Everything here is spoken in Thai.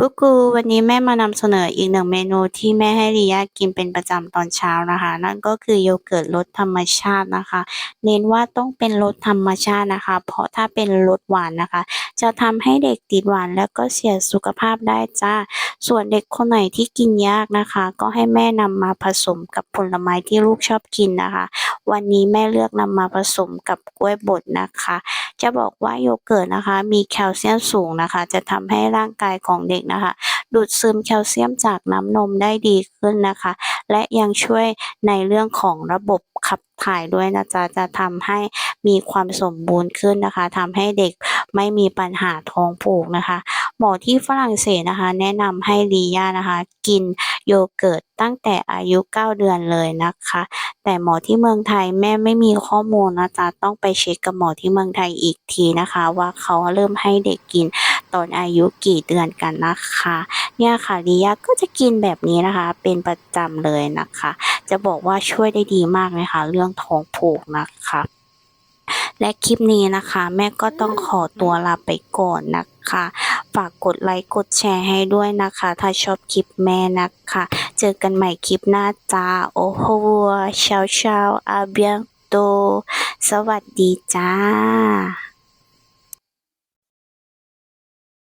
กูกูวันนี้แม่มานำเสนออีกหนึ่งเมนูที่แม่ให้ริยากินเป็นประจำตอนเช้านะคะ นั่นก็คือโยเกิร์ตรสธรรมชาตินะคะ เน้นว่าต้องเป็นรสธรรมชาตินะคะ เพราะถ้าเป็นรสหวานนะคะ จะทำให้เด็กติดหวานแล้วก็เสียสุขภาพได้จ้า ส่วนเด็กคนไหนที่กินยากนะคะ ก็ให้แม่นำมาผสมกับผลไม้ที่ลูกชอบกินนะคะ วันนี้แม่เลือกนำมาผสมกับกล้วยบดนะคะ จะบอกว่าโยเกิร์ตนะคะ มีแคลเซียมสูงนะคะ จะทำให้ร่างกายของเด็กนะคะ ดูดซึมแคลเซียมจากน้ำนมได้ดีขึ้นนะคะ และยังช่วยในเรื่องของระบบขับถ่ายด้วยนะจ๊ะจะทำให้มีความสมบูรณ์ขึ้นนะคะทำให้เด็กไม่มีปัญหาท้องผูกนะคะ หมอที่ฝรั่งเศสนะคะ แนะนำให้ลีย่านะคะ กินโยเกิร์ตตั้งแต่อายุ 9 เดือนเลยนะคะ แต่หมอที่เมืองไทยแม่ไม่มีข้อมูลนะจ๊ะต้องไปเช็คกับหมอที่เมืองไทยอีกทีนะคะ ว่าเขาเริ่มให้เด็กกินตอนอายุกี่เดือนกันนะคะ เนี่ยค่ะลียาก็จะกินแบบนี้นะคะ เป็นประจำเลยนะคะ จะบอกว่าช่วยได้ดีมากเลยค่ะเรื่องท้องผูกนะคะและคลิปนี้นะคะ แม่ก็ต้องขอตัวลาไปก่อนนะคะ ฝากกดไลค์กดแชร์ให้ด้วยนะคะ ถ้าชอบคลิปแม่นะคะ เจอกันใหม่คลิปหน้าจ้า โอ้โหเช้าเช้าอาเบียงโต สวัสดีจ้า